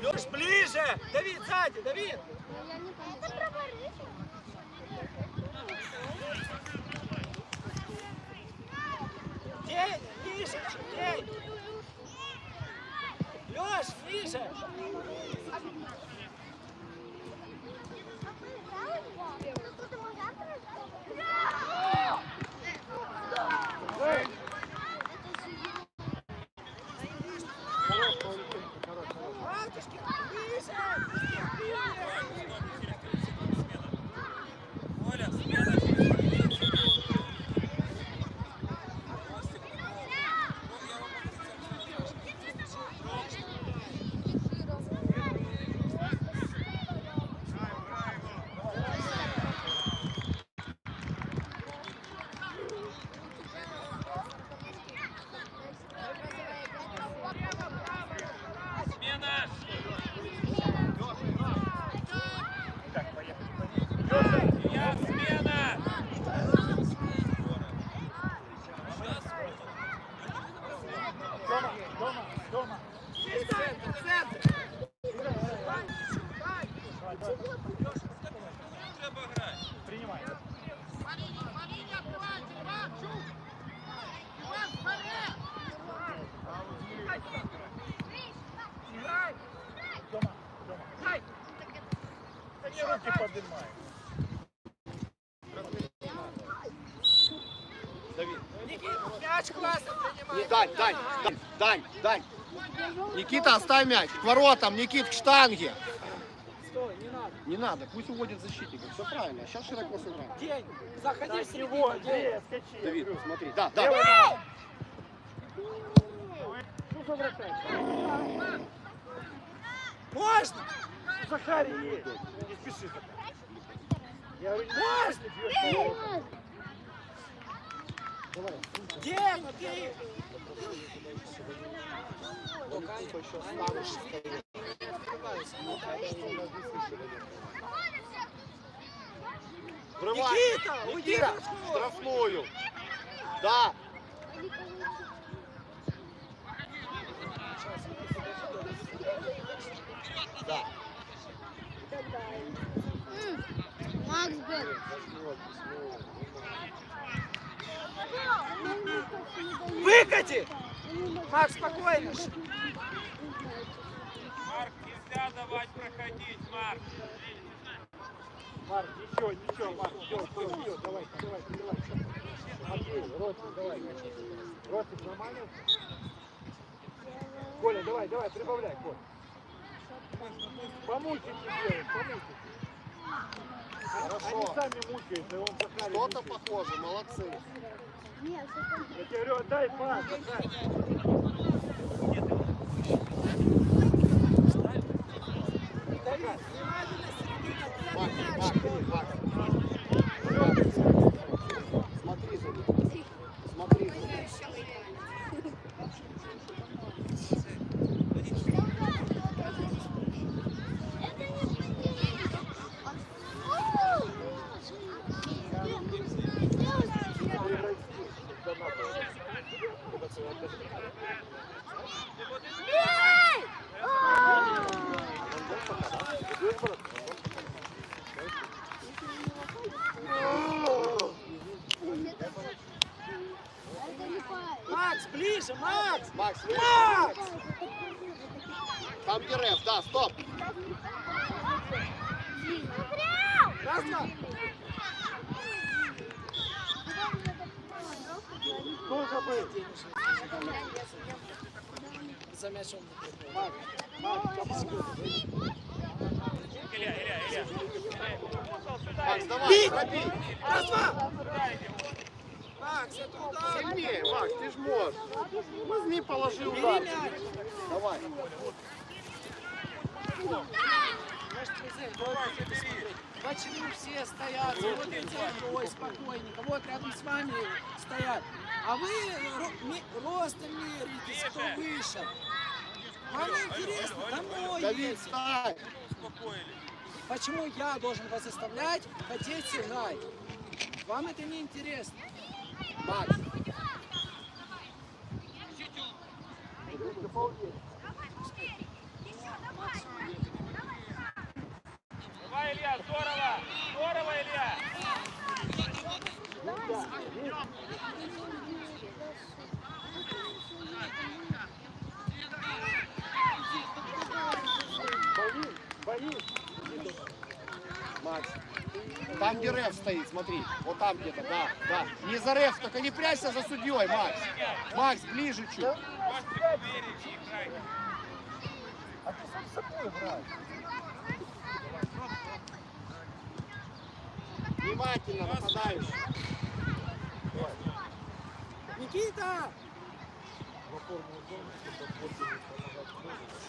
Лёш, ближе! Давид, сзади, Давид! Никита, оставь мяч. К воротам, Никит, к штанге. Стой, не надо. Не надо, пусть уводит защитника. Все правильно. Сейчас широко сыграем. День. Заходи в середину. скачи. Давид, смотри. Да, да. вратарь. Можно? Захарий есть. Не спеши. Я говорю, не Можно? Давай. День, ты. Никита, уйди штрафную. Да. Да. Макс Берг. Выкати! Макс, спокойно. Марк, нельзя давать проходить, Марк. Марк, еще, ничего, Марк, все, все, все, давай, давай, давай. Матвей, Ротик, давай. Ротик, нормально? Коля, давай, давай, прибавляй, Коля. Помучите делать, помучите. Они Хорошо. сами мучаются, и он Что-то похоже. Молодцы. Нет, Я тебе говорю, отдай пас, отдай. Пак, пак, пак. Макс, давай, пробей. Раз, два. Макс, это. Сильнее, Макс, ты ж можешь. Возьми, положи удар. Давай. Почему все стоят, смотрят за игрой спокойненько. Вот рядом с вами стоят. А вы ростом меряетесь, кто выше. Вам не интересно, домой Давид, едете. встань. Успокоили. Почему я должен вас заставлять хотеть играть? Вам это не интересно. Макс. Давай, Илья, здорово! Здорово, Илья! Боись, Макс. Там, где реф стоит, смотри. Вот там где-то, да, да. Не за реф, только не прячься за судьей, Макс. Макс, ближе чуть. А ты. Внимательно, нападающий. Никита! В. Больше опор, что непонятно.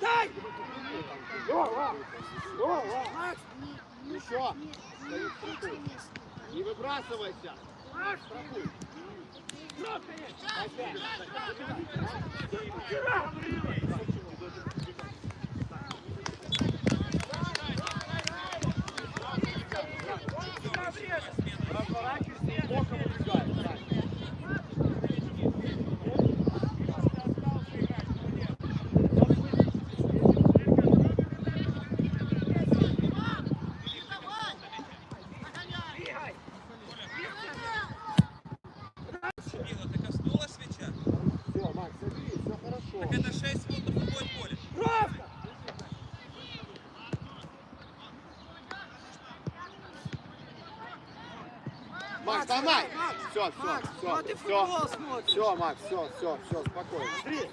Дай! Лёва! Лёва! Макс! Еще. Не выбрасывайся. Коснулась свеча? Все, Макс, забей, все хорошо. Так это 6 минут на Давай. Макс, Все, все, Макс, ты все, футбол все. смотришь. Все, Макс, все, все, все, спокойно. Смотри,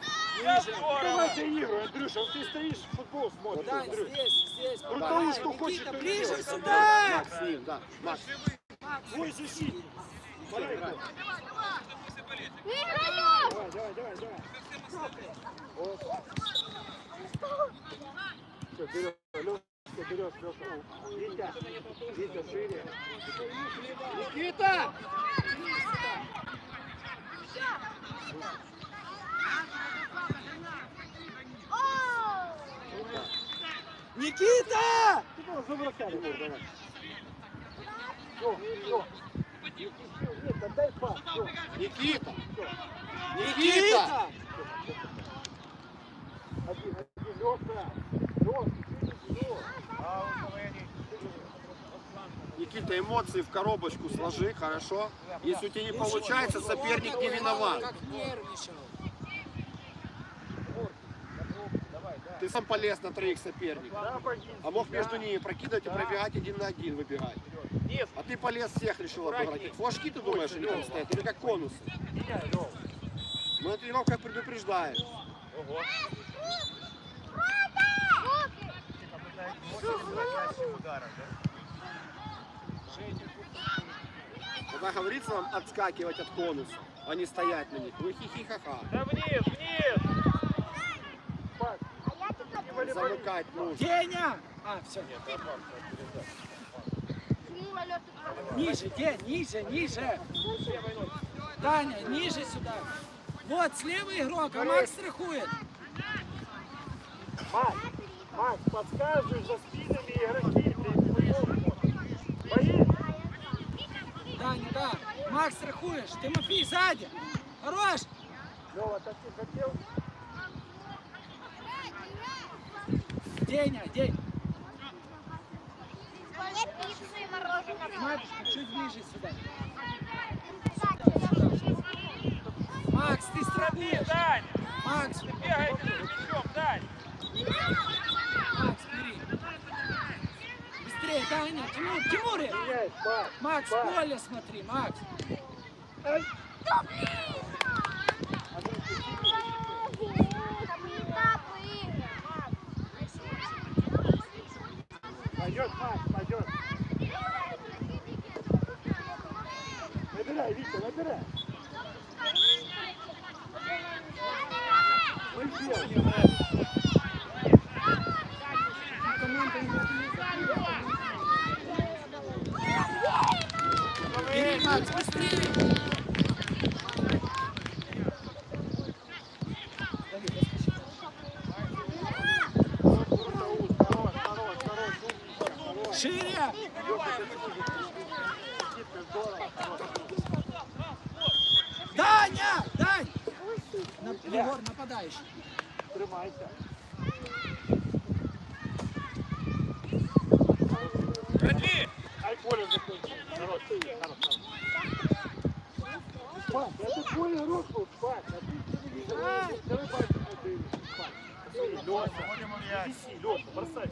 давайте игру, Андрюша, вот ты стоишь, футбол смотришь. Да, Андрюш. здесь, здесь. Давай, того, что Никита, хочет, то ближе сюда! Макс, с ним, да. Макс, Твой защитник. Давай, давай, давай, давай, давай. Вот. Все, берешь, Лёшка, берешь, Лёша. Витя, Витя, шире. Никита! Никита! Ты был за вратарем, давай. Всё, всё. Нет, отдай пас. Никита! Никита! Один, один. Лёша, всё. Никита, эмоции в коробочку сложи, хорошо? Если у тебя не получается, соперник не виноват. Ты сам полез на троих соперников. А мог между ними прокидывать и пробегать один на один выбегать. Нет, А ты полез всех решил обыграть. Как флажки ты думаешь, они там стоят? Или как конусы? Мы на тренировках предупреждаем. Ого. Когда говорится вам отскакивать от конуса, а не стоять на них. Вы хихи-ха-ха. Да вниз, вниз! Замыкать нужно. Деня! А, все. Ниже, День, ниже, ниже. Даня, ниже сюда. Вот, слева игрок, а Макс страхует. Макс, Макс, подсказывай за спинами игроки. Ты смотришь. Боись. Даня, да. Макс страхуешь. Тимофей сзади. Хорош. Лёва, так ты хотел? Деня, День. Матушка, чуть ближе сюда. Макс, ты. Дань, Макс, бегай мячом, Дань. Макс, бери. Быстрее, Таня, Тимур, Тимуре. Макс, поле смотри, Макс. Пойдет, Макс, пойдет. Набирай, Витя, набирай. Ой, сделай. Бери, Макс, быстрее. Шире. Даня, Дань. На- Егор, нападающий. Тримайся. Продви. Ай, поле закончил. Хорош, хорош, хорош. Спать, это твой урок был, спать. А ты что не видишь? Давай пальцем на дыру. Спать. Леша, виси, Леша, бросай.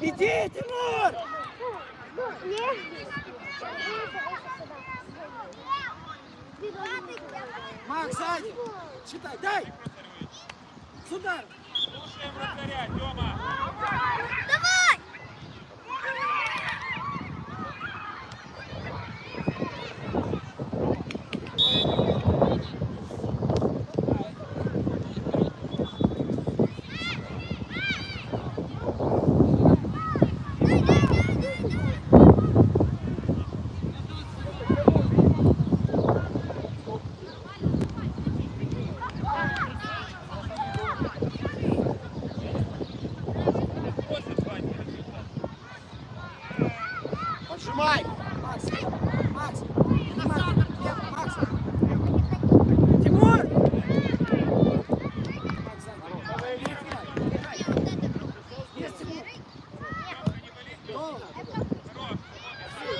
Иди, Тимур. Макс, сзади. Считай, дай. Сюда. Слушаем вратаря, Тёма. Давай! После звания. Поджимай. Макс, Макс. Макс, Лев, Макс. Тимур. Макс, сзади. Есть, Тимур. Гол.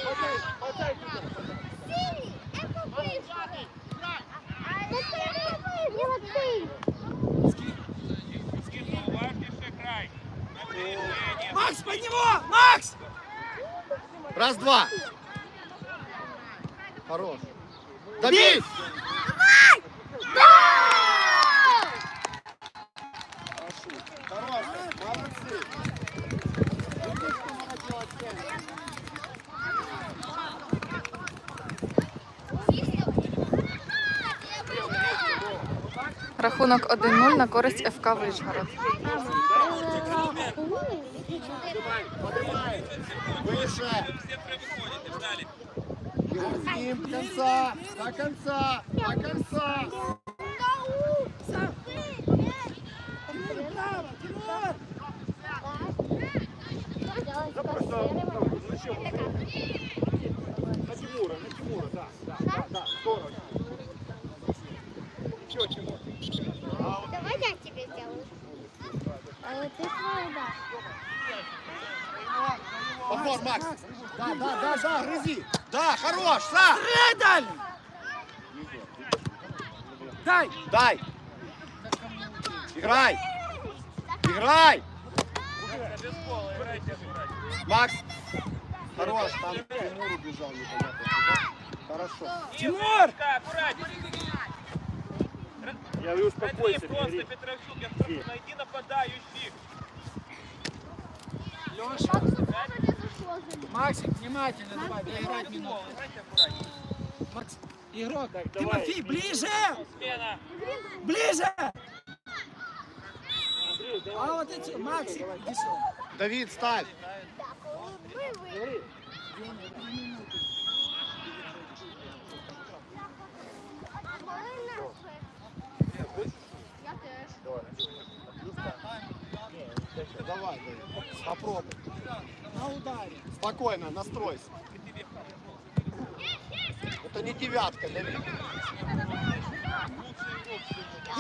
Подай, подай туда. Синий, это бывший. Не вот ты. Скинул, важнейший край. На передвижение. Макс, под него! Макс! Раз, два. Хорош. Добей! Хорош, молодцы. Видишь, что надо делать с теми? Рахунок 1-0 на користь ФК Вишгород. Поднимай. Выше. Все трое выходите, ждали. Им до конца, до конца, до конца. Да просто, ну, зачем? На Тимура, на Тимура, да, да, да, да, здорово. Ничего, Тимур. Давай я тебе сделаю. А вот ты свой дашь. Повтор, Макс. Да, да, да, да, грызи. Да, хорош, Са. Редаль! Дай! Дай. Играй. Играй. Макс. Хорош, там Тимур убежал, непонятно. Хорошо. Тимур! Я говорю, успокойся, просто. Петровчук, я прошу, найди нападающих. Леша. Максик, внимательно давай, доиграть минуту. Макс, игрок, Так, давай. Тимофей, ближе! Смена. Ближе! А вот эти, Максик, иди сюда. Давид, ставь. Мы Григорий, Я теж. Давай, Попробуй. На ударе. Спокойно, настройся. Это не девятка, Давид.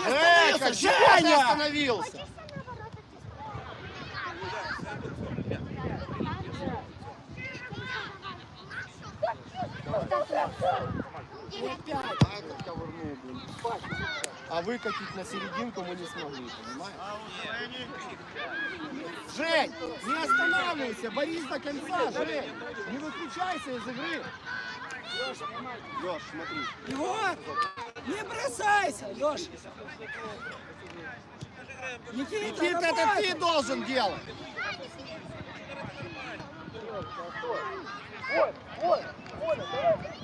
Эй, как чего ты Женя! остановился? А. А выкатить на серединку мы не смогли, понимаешь? Жень, не останавливайся, борись до конца, Жень. Не выключайся из игры. Леш, смотри. Егор, не бросайся, Леш. Никита, Никита, это ты должен делать. Получается,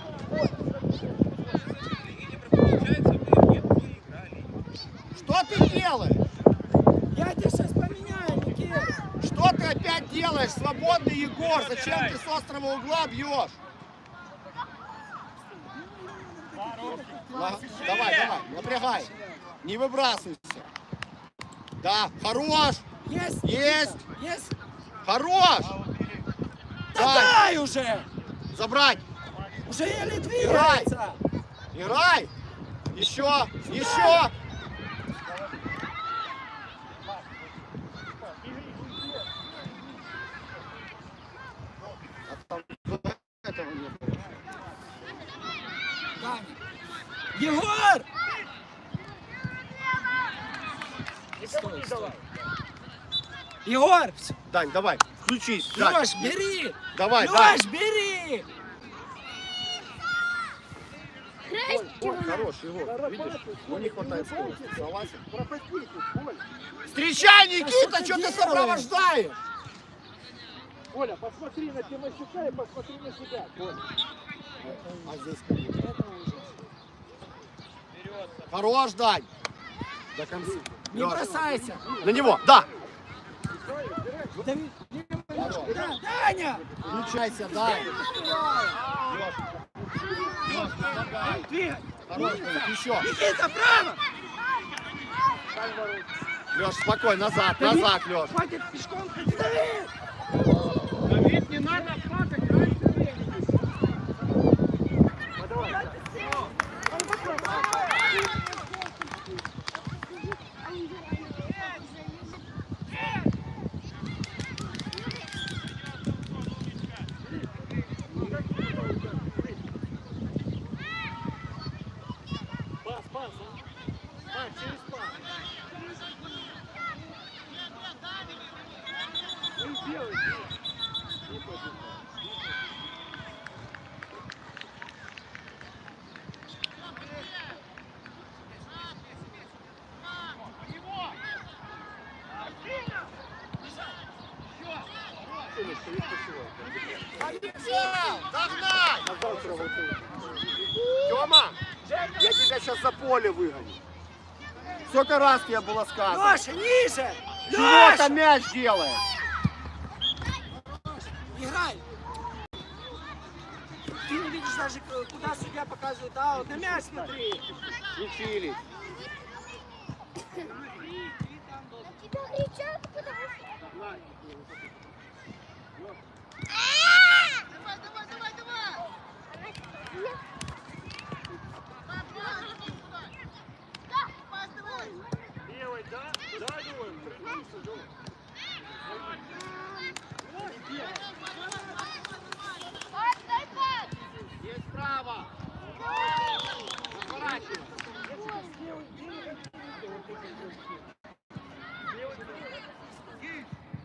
нет, выиграли. Что ты делаешь? Я тебя сейчас. Что ты опять делаешь? Свободный Егор, зачем ты с острого угла бьешь? Давай, давай, напрягай. Не выбрасывайся. Да, хорош, Есть? Есть. Есть? хорош. Да Дай, дай уже! забрать. Уже еле двигается. Играй. Еще, еще. А там этого не было. Даня. Егор! Стой, стой. Егор! Дань, давай, включись. Дань, Леш, бери! давай, Дань. Леш, бери! Ой, хорош, Егор, видишь? Ну не хватает скорости, согласен? Встречай, Никита, что ты сопровождаешь? Оля, посмотри на Тимощука и посмотри на себя. Коля. А здесь как? Хорош, Дань. До конца. Не Лёш, бросайся! На него, да. Да, Даня! Включайся. Двигай! Хорош, еще. Никита, право! Леш, спокойно, назад, назад, Леш. Хватит пешком ходить, Давид! Давид, не надо падать раньше времени. Пас, пас, а? Пас, через пас. Ну, сделай, сделай. Не пойдет. Догнай! А завтра вот это. Тёма, я тебя сейчас за поле выгоню. Сколько раз тебе было сказано? Леша, ниже! Чего Леша! там мяч делает? Играй! Ты не видишь даже, к- куда судья показывает аут. На мяч смотри! Учились. Тебя кричат, потому что... Левой, да? Да, думаю, придумался, думаю. Есть право. Разворачивай.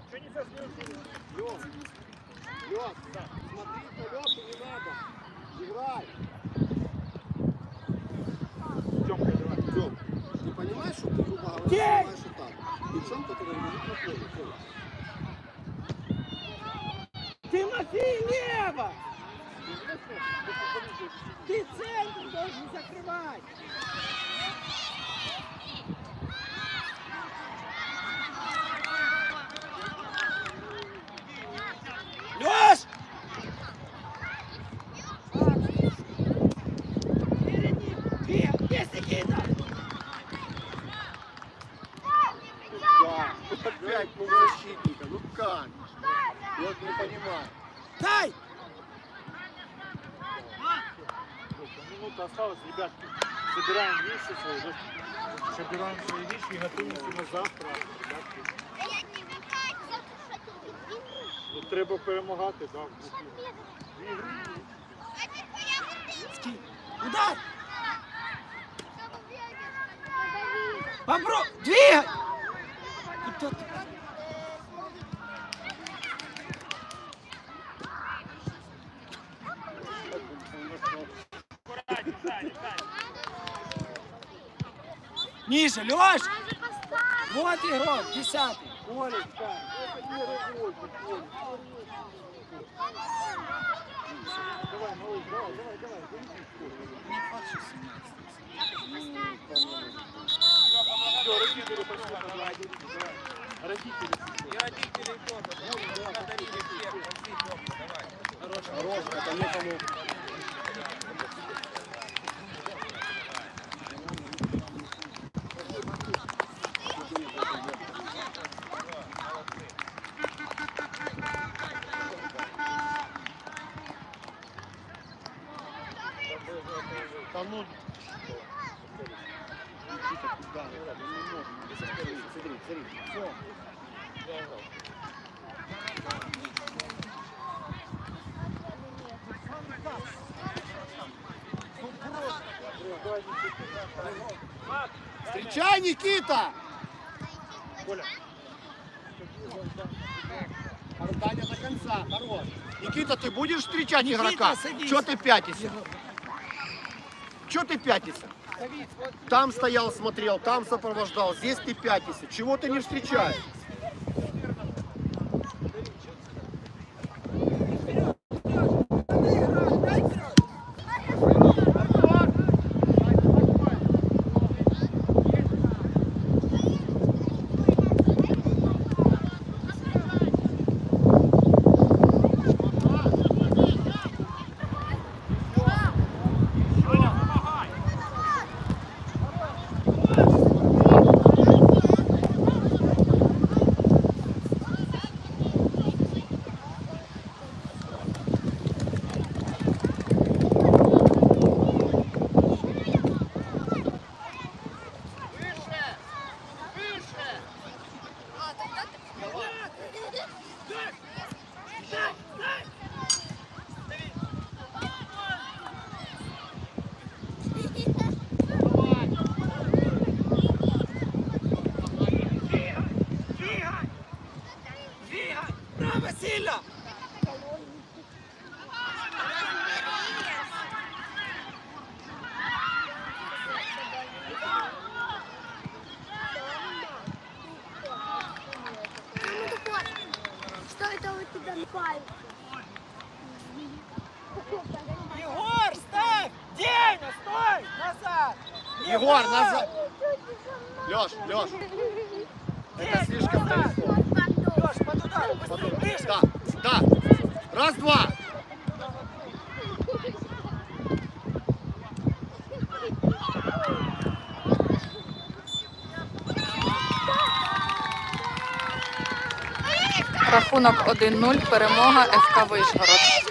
Что не соскучились? Лёш, Лёш, смотри по Лёше не надо. Играй. Тёмка, давай. Тём, ты понимаешь, что ты, грубо говоря, День! снимаешь вот так? Причем, который лежит на поле. Коля? Тимофей, лево! Ты центр должен закрывать! що свої що діваємо свої річ і готуємося на завтра. Ну, треба перемагати, так. Удар! Попробуй! Двигай! Скинь. Удар! Попро... Двигай! Куда ты? Ниже, Леш! Вот игрок, десятый. Не что 17. Все, родители пошли. Родители. И родители тоже. Благодарили всех. Пошли, Тёмка, давай. Хорошая, поехали. Да ну... Да, да, ну не можем. Смотри, смотри, смотри. Всё. Никита! Таня до конца, хорош. Никита, ты будешь встречать игрока? садись. Че ты пятишься? Че ты пятишься? Там стоял, смотрел, там сопровождал, здесь ты пятишься. Чего ты не встречаешь? Егор, назад! Леш, Леш, это слишком далеко. Леш, под удар! Быстрее, ближе! Да, да. Раз, два. Рахунок 1-0. Перемога ФК Вишгород.